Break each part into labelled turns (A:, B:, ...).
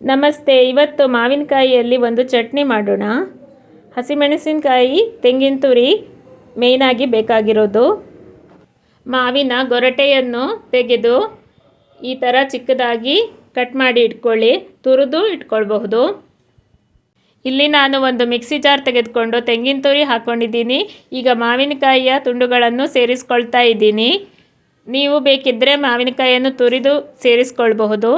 A: ನಮಸ್ತೆ, ಇವತ್ತು ಮಾವಿನಕಾಯಿಯಲ್ಲಿ ಒಂದು ಚಟ್ನಿ ಮಾಡೋಣ. ಹಸಿಮೆಣಸಿನಕಾಯಿ ತೆಂಗಿನ ತುರಿ ಮೇಯ್ನಾಗಿ ಬೇಕಾಗಿರೋದು. ಮಾವಿನ ಗೊರಟೆಯನ್ನು ತೆಗೆದು ಈ ಥರ ಚಿಕ್ಕದಾಗಿ ಕಟ್ ಮಾಡಿ ಇಟ್ಕೊಳ್ಳಿ, ತುರಿದು ಇಟ್ಕೊಳ್ಬಹುದು. ಇಲ್ಲಿ ನಾನು ಒಂದು ಮಿಕ್ಸಿ ಜಾರ್ ತೆಗೆದುಕೊಂಡು ತೆಂಗಿನ ತುರಿ ಹಾಕ್ಕೊಂಡಿದ್ದೀನಿ ಈಗ ಮಾವಿನಕಾಯಿಯ ತುಂಡುಗಳನ್ನು ಸೇರಿಸ್ಕೊಳ್ತಾ ಇದ್ದೀನಿ. ನೀವು ಬೇಕಿದ್ದರೆ ಮಾವಿನಕಾಯಿಯನ್ನು ತುರಿದು ಸೇರಿಸ್ಕೊಳ್ಬಹುದು.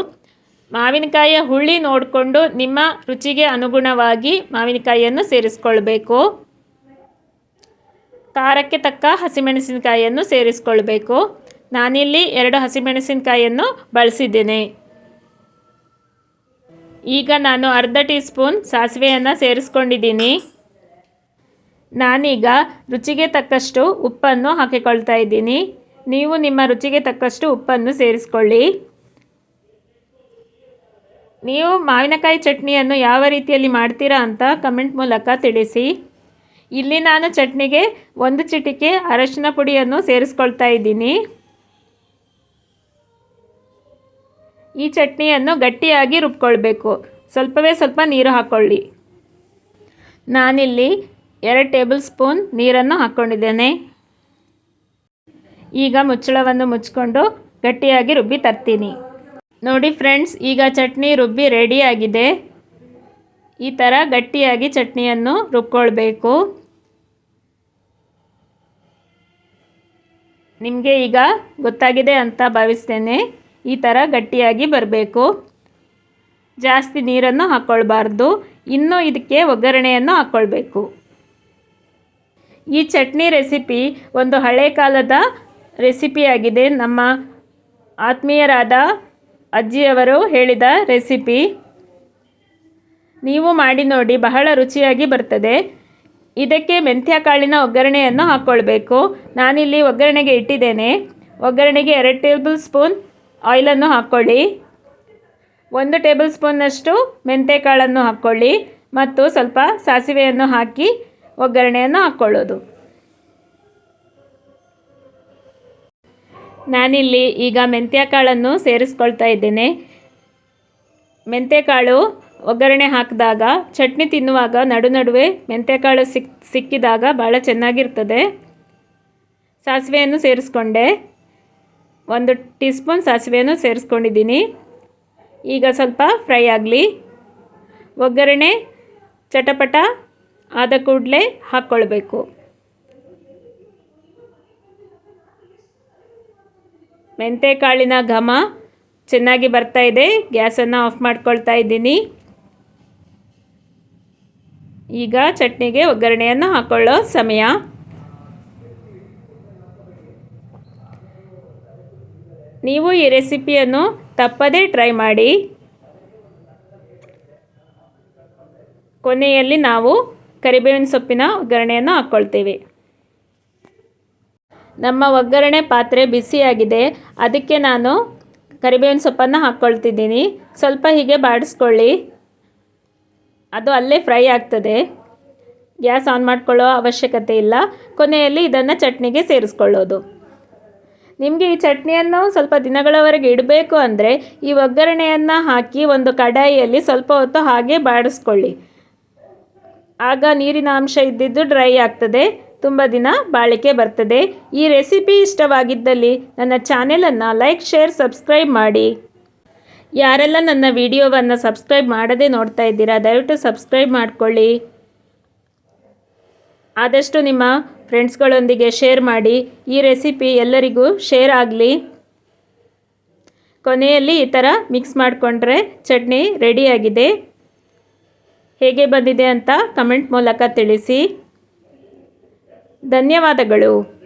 A: ಮಾವಿನಕಾಯಿಯ ಹುಳಿ ನೋಡಿಕೊಂಡು ನಿಮ್ಮ ರುಚಿಗೆ ಅನುಗುಣವಾಗಿ ಮಾವಿನಕಾಯಿಯನ್ನು ಸೇರಿಸ್ಕೊಳ್ಬೇಕು. ಖಾರಕ್ಕೆ ತಕ್ಕ ಹಸಿಮೆಣಸಿನಕಾಯಿಯನ್ನು ಸೇರಿಸ್ಕೊಳ್ಬೇಕು. ನಾನಿಲ್ಲಿ ಎರಡು ಹಸಿಮೆಣಸಿನಕಾಯಿಯನ್ನು ಬಳಸಿದ್ದೇನೆ. ಈಗ ನಾನು ಅರ್ಧ ಟೀ ಸ್ಪೂನ್ ಸಾಸಿವೆಯನ್ನು ಸೇರಿಸ್ಕೊಂಡಿದ್ದೀನಿ. ನಾನೀಗ ರುಚಿಗೆ ತಕ್ಕಷ್ಟು ಉಪ್ಪನ್ನು ಹಾಕಿಕೊಳ್ತಾ ಇದ್ದೀನಿ. ನೀವು ನಿಮ್ಮ ರುಚಿಗೆ ತಕ್ಕಷ್ಟು ಉಪ್ಪನ್ನು ಸೇರಿಸ್ಕೊಳ್ಳಿ. ನೀವು ಮಾವಿನಕಾಯಿ ಚಟ್ನಿಯನ್ನು ಯಾವ ರೀತಿಯಲ್ಲಿ ಮಾಡ್ತೀರಾ ಅಂತ ಕಮೆಂಟ್ ಮೂಲಕ ತಿಳಿಸಿ. ಇಲ್ಲಿ ನಾನು ಚಟ್ನಿಗೆ ಒಂದು ಚಿಟಿಕೆ ಅರಶಿನ ಪುಡಿಯನ್ನು ಸೇರಿಸ್ಕೊಳ್ತಾ ಇದ್ದೀನಿ. ಈ ಚಟ್ನಿಯನ್ನು ಗಟ್ಟಿಯಾಗಿ ರುಬ್ಕೊಳ್ಬೇಕು. ಸ್ವಲ್ಪವೇ ಸ್ವಲ್ಪ ನೀರು ಹಾಕ್ಕೊಳ್ಳಿ ನಾನಿಲ್ಲಿ ಎರಡು ಟೇಬಲ್ ಸ್ಪೂನ್ ನೀರನ್ನು ಹಾಕ್ಕೊಂಡಿದ್ದೇನೆ. ಈಗ ಮುಚ್ಚಳವನ್ನು ಮುಚ್ಕೊಂಡು ಗಟ್ಟಿಯಾಗಿ ರುಬ್ಬಿ ತರ್ತೀನಿ. ನೋಡಿ ಫ್ರೆಂಡ್ಸ್, ಈಗ ಚಟ್ನಿ ರುಬ್ಬಿ ರೆಡಿಯಾಗಿದೆ ಈ ಥರ ಗಟ್ಟಿಯಾಗಿ ಚಟ್ನಿಯನ್ನು ರುಬ್ಕೊಳ್ಬೇಕು. ನಿಮಗೆ ಈಗ ಗೊತ್ತಾಗಿದೆ ಅಂತ ಭಾವಿಸ್ತೇನೆ. ಈ ಥರ ಗಟ್ಟಿಯಾಗಿ ಬರಬೇಕು. ಜಾಸ್ತಿ ನೀರನ್ನು ಹಾಕ್ಕೊಳ್ಬಾರ್ದು ಇನ್ನೂ ಇದಕ್ಕೆ ಒಗ್ಗರಣೆಯನ್ನು ಹಾಕ್ಕೊಳ್ಬೇಕು ಈ ಚಟ್ನಿ ರೆಸಿಪಿ ಒಂದು ಹಳೆ ಕಾಲದ ರೆಸಿಪಿಯಾಗಿದೆ. ನಮ್ಮ ಆತ್ಮೀಯರಾದ ಅಜ್ಜಿಯವರು ಹೇಳಿದ ರೆಸಿಪಿ. ನೀವು ಮಾಡಿ ನೋಡಿ, ಬಹಳ ರುಚಿಯಾಗಿ ಬರ್ತದೆ. ಇದಕ್ಕೆ ಮೆಂತ್ಯ ಕಾಳಿನ ಒಗ್ಗರಣೆಯನ್ನು ಹಾಕ್ಕೊಳ್ಬೇಕು ನಾನಿಲ್ಲಿ ಒಗ್ಗರಣೆಗೆ ಇಟ್ಟಿದ್ದೇನೆ. ಒಗ್ಗರಣೆಗೆ ಎರಡು ಟೇಬಲ್ ಸ್ಪೂನ್ ಆಯಿಲನ್ನು ಹಾಕ್ಕೊಳ್ಳಿ. ಒಂದು ಟೇಬಲ್ ಸ್ಪೂನ್ನಷ್ಟು ಮೆಂತ್ಯಕಾಳನ್ನು ಹಾಕ್ಕೊಳ್ಳಿ ಮತ್ತು ಸ್ವಲ್ಪ ಸಾಸಿವೆಯನ್ನು ಹಾಕಿ ಒಗ್ಗರಣೆಯನ್ನು ಹಾಕ್ಕೊಳ್ಳೋದು. ನಾನಿಲ್ಲಿ ಈಗ ಮೆಂತ್ಯಕಾಳನ್ನು ಸೇರಿಸ್ಕೊಳ್ತಾ ಇದ್ದೇನೆ. ಮೆಂತ್ಯಕಾಳು ಒಗ್ಗರಣೆ ಹಾಕಿದಾಗ, ಚಟ್ನಿ ತಿನ್ನುವಾಗ ನಡು ನಡುವೆ ಮೆಂತ್ಯಕಾಳು ಸಿಕ್, ಸಿಕ್ಕಿದಾಗ ಭಾಳ ಚೆನ್ನಾಗಿರ್ತದೆ. ಸಾಸಿವೆಯನ್ನು ಸೇರಿಸ್ಕೊಂಡೆ. ಒಂದು ಟೀ ಸ್ಪೂನ್ ಸಾಸಿವೆಯನ್ನು ಸೇರಿಸ್ಕೊಂಡಿದ್ದೀನಿ. ಈಗ ಸ್ವಲ್ಪ ಫ್ರೈ ಆಗಲಿ. ಒಗ್ಗರಣೆ ಚಟಪಟ ಆದ ಕೂಡಲೇ ಹಾಕ್ಕೊಳ್ಬೇಕು. ಮೆಂತೆಕಾಳಿನ ಘಮ ಚೆನ್ನಾಗಿ ಬರ್ತಾ ಇದೆ. ಗ್ಯಾಸನ್ನು ಆಫ್ ಮಾಡ್ಕೊಳ್ತಾ ಇದ್ದೀನಿ. ಈಗ ಚಟ್ನಿಗೆ ಒಗ್ಗರಣೆಯನ್ನು ಹಾಕೊಳ್ಳೋ ಸಮಯ. ನೀವು ಈ ರೆಸಿಪಿಯನ್ನು ತಪ್ಪದೇ ಟ್ರೈ ಮಾಡಿ. ಕೊನೆಯಲ್ಲಿ ನಾವು ಕರಿಬೇವಿನ ಸೊಪ್ಪಿನ ಒಗ್ಗರಣೆಯನ್ನು ಹಾಕ್ಕೊಳ್ತೇವೆ ನಮ್ಮ ಒಗ್ಗರಣೆ ಪಾತ್ರೆ ಬಿಸಿಯಾಗಿದೆ ಅದಕ್ಕೆ ನಾನು ಕರಿಬೇವಿನ ಸೊಪ್ಪನ್ನು ಹಾಕ್ಕೊಳ್ತಿದ್ದೀನಿ. ಸ್ವಲ್ಪ ಹೀಗೆ ಬಾಡಿಸ್ಕೊಳ್ಳಿ. ಅದು ಅಲ್ಲೇ ಫ್ರೈ ಆಗ್ತದೆ. ಗ್ಯಾಸ್ ಆನ್ ಮಾಡ್ಕೊಳ್ಳೋ ಅವಶ್ಯಕತೆ ಇಲ್ಲ. ಕೊನೆಯಲ್ಲಿ ಇದನ್ನು ಚಟ್ನಿಗೆ ಸೇರಿಸ್ಕೊಳ್ಳೋದು. ನಿಮಗೆ ಈ ಚಟ್ನಿಯನ್ನು ಸ್ವಲ್ಪ ದಿನಗಳವರೆಗೆ ಇಡಬೇಕು ಅಂದರೆ ಈ ಒಗ್ಗರಣೆಯನ್ನು ಹಾಕಿ ಒಂದು ಕಡಾಯಿಯಲ್ಲಿ ಸ್ವಲ್ಪ ಹೊತ್ತು ಹಾಗೆ ಬಾಡಿಸ್ಕೊಳ್ಳಿ. ಆಗ ನೀರಿನ ಅಂಶ ಇದ್ದಿದ್ದು ಡ್ರೈ ಆಗ್ತದೆ. ತುಂಬ ದಿನ ಬಾಳಿಕೆ ಬರ್ತದೆ. ಈ ರೆಸಿಪಿ ಇಷ್ಟವಾಗಿದ್ದಲ್ಲಿ ನನ್ನ ಚಾನೆಲನ್ನು ಲೈಕ್, ಶೇರ್, ಸಬ್ಸ್ಕ್ರೈಬ್ ಮಾಡಿ. ಯಾರೆಲ್ಲ ನನ್ನ ವಿಡಿಯೋವನ್ನು ಸಬ್ಸ್ಕ್ರೈಬ್ ಮಾಡದೆ ನೋಡ್ತಾ ಇದ್ದೀರಾ, ದಯವಿಟ್ಟು ಸಬ್ಸ್ಕ್ರೈಬ್ ಮಾಡಿಕೊಳ್ಳಿ. ಆದಷ್ಟು ನಿಮ್ಮ ಫ್ರೆಂಡ್ಸ್ಗಳೊಂದಿಗೆ ಶೇರ್ ಮಾಡಿ. ಈ ರೆಸಿಪಿ ಎಲ್ಲರಿಗೂ ಶೇರ್ ಆಗಲಿ. ಕೊನೆಯಲ್ಲಿ ಈ ಥರ ಮಿಕ್ಸ್ ಮಾಡಿಕೊಂಡ್ರೆ ಚಟ್ನಿ ರೆಡಿಯಾಗಿದೆ. ಹೇಗೆ ಬಂದಿದೆ ಅಂತ ಕಮೆಂಟ್ ಮೂಲಕ ತಿಳಿಸಿ. ಧನ್ಯವಾದಗಳು.